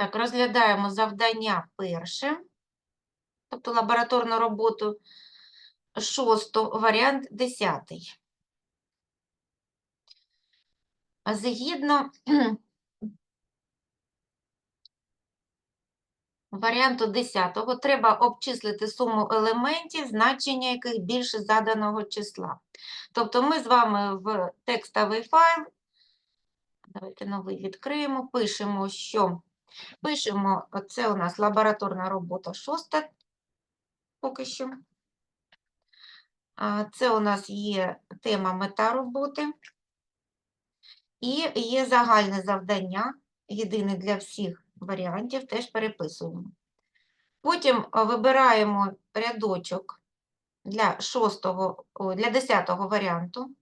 Так, розглядаємо завдання перше, тобто лабораторну роботу шосту, варіант десятий. Згідно варіанту 10 треба обчислити суму елементів, значення яких більше заданого числа. Тобто ми з вами в текстовий файл, давайте новий відкриємо, пишемо, що пишемо, це у нас лабораторна робота шоста, поки що. Це у нас є тема мета роботи. І є загальне завдання, єдине для всіх варіантів, теж переписуємо. Потім вибираємо рядочок для шостого, о, для десятого варіанту.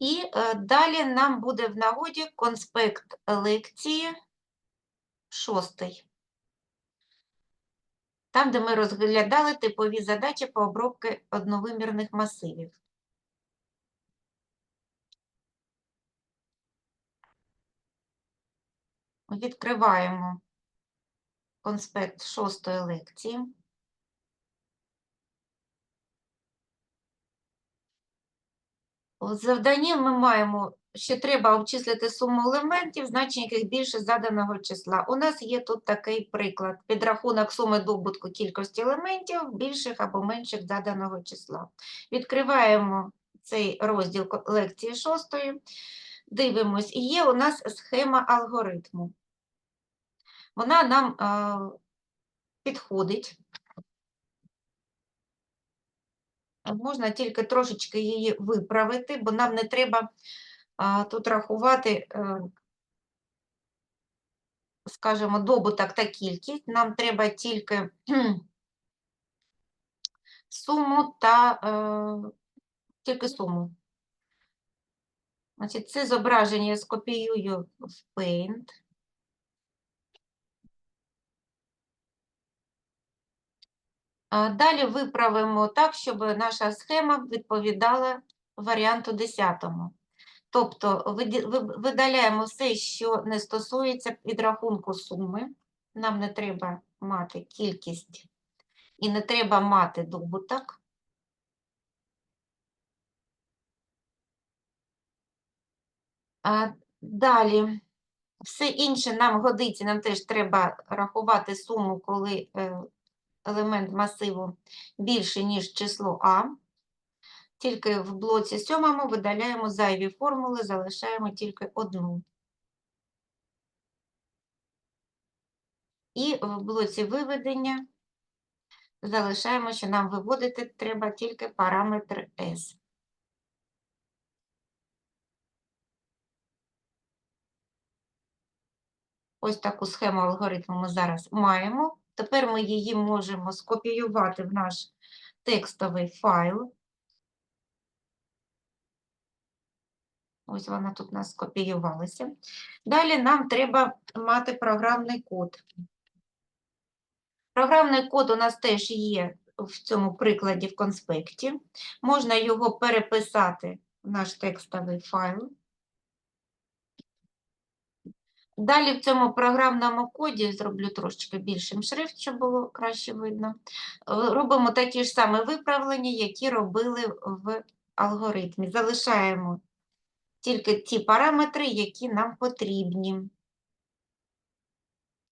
І е, далі нам буде в нагоді конспект лекції шостий. Там, де ми розглядали типові задачі по обробці одновимірних масивів. Відкриваємо конспект шостої лекції. В завданні ми маємо, що треба обчислити суму елементів, значення яких більше заданого числа. У нас є тут такий приклад. Підрахунок суми добутку кількості елементів більших або менших заданого числа. Відкриваємо цей розділ лекції шостої, дивимось, і є у нас схема алгоритму. Вона нам е, підходить. Можна тільки трошечки її виправити, бо нам не треба тут рахувати, е, скажімо, добуток та кількість. Нам треба тільки суму та е, тільки суму. Значить, це зображення я скопіюю в Paint. Далі виправимо так, щоб наша схема відповідала варіанту 10. Тобто видаляємо все, що не стосується підрахунку суми. Нам не треба мати кількість і не треба мати добуток. Далі, все інше нам годиться, нам теж треба рахувати суму, коли е, елемент масиву більше, ніж число А. Тільки в блоці сьомому видаляємо зайві формули, залишаємо тільки одну. І в блоці виведення залишаємо, що нам виводити треба тільки параметр S. Ось таку схему алгоритму ми зараз маємо. Тепер ми її можемо скопіювати в наш текстовий файл. Ось вона тут у нас скопіювалася. Далі нам треба мати програмний код. Програмний код у нас теж є в цьому прикладі в конспекті. Можна його переписати в наш текстовий файл. Далі в цьому програмному коді зроблю трошечки більшим шрифт, щоб було краще видно. Е, Робимо такі ж самі виправлення, які робили в алгоритмі. Залишаємо тільки ті параметри, які нам потрібні.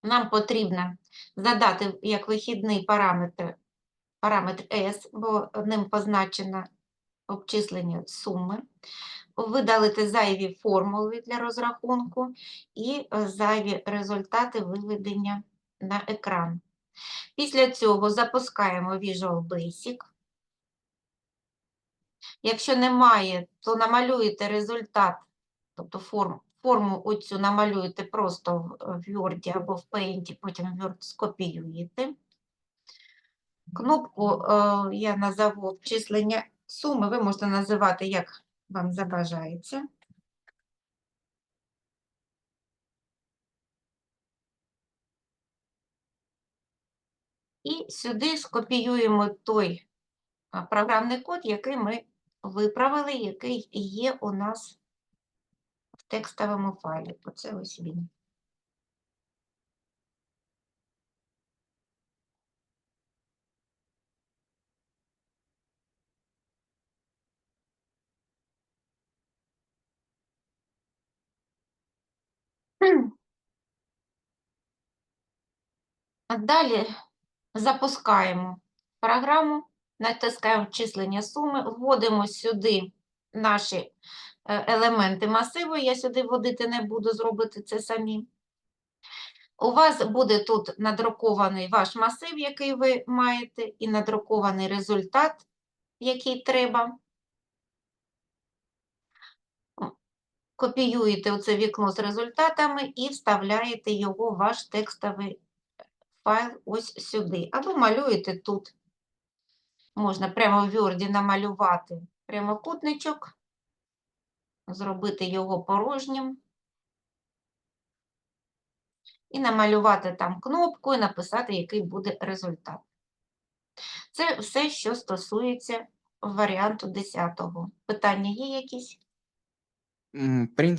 Нам потрібно задати як вихідний параметр, параметр S, бо ним позначено обчислення суми, видалити зайві формули для розрахунку і е, зайві результати виведення на екран. Після цього запускаємо Visual Basic. Якщо немає, то намалюєте результат, тобто форму, форму оцю намалюєте просто в Word або в Paint, потім в Word скопіюєте. Кнопку е, я назову обчислення суми, ви можете називати, як вам забажається. І сюди скопіюємо той програмний код, який ми виправили, який є у нас в текстовому файлі. Оце ось він. Далі запускаємо програму, натискаємо числення суми, вводимо сюди наші е, елементи масиву. Я сюди вводити не буду, зробити це самі. У вас буде тут надрукований ваш масив, який ви маєте, і надрукований результат, який треба. Копіюєте оце вікно з результатами і вставляєте його в ваш текстовий файл ось сюди. Або малюєте тут. Можна прямо в Word намалювати прямокутничок, зробити його порожнім. І намалювати там кнопку і написати, який буде результат. Це все, що стосується варіанту 10-го. Питання є якісь? prende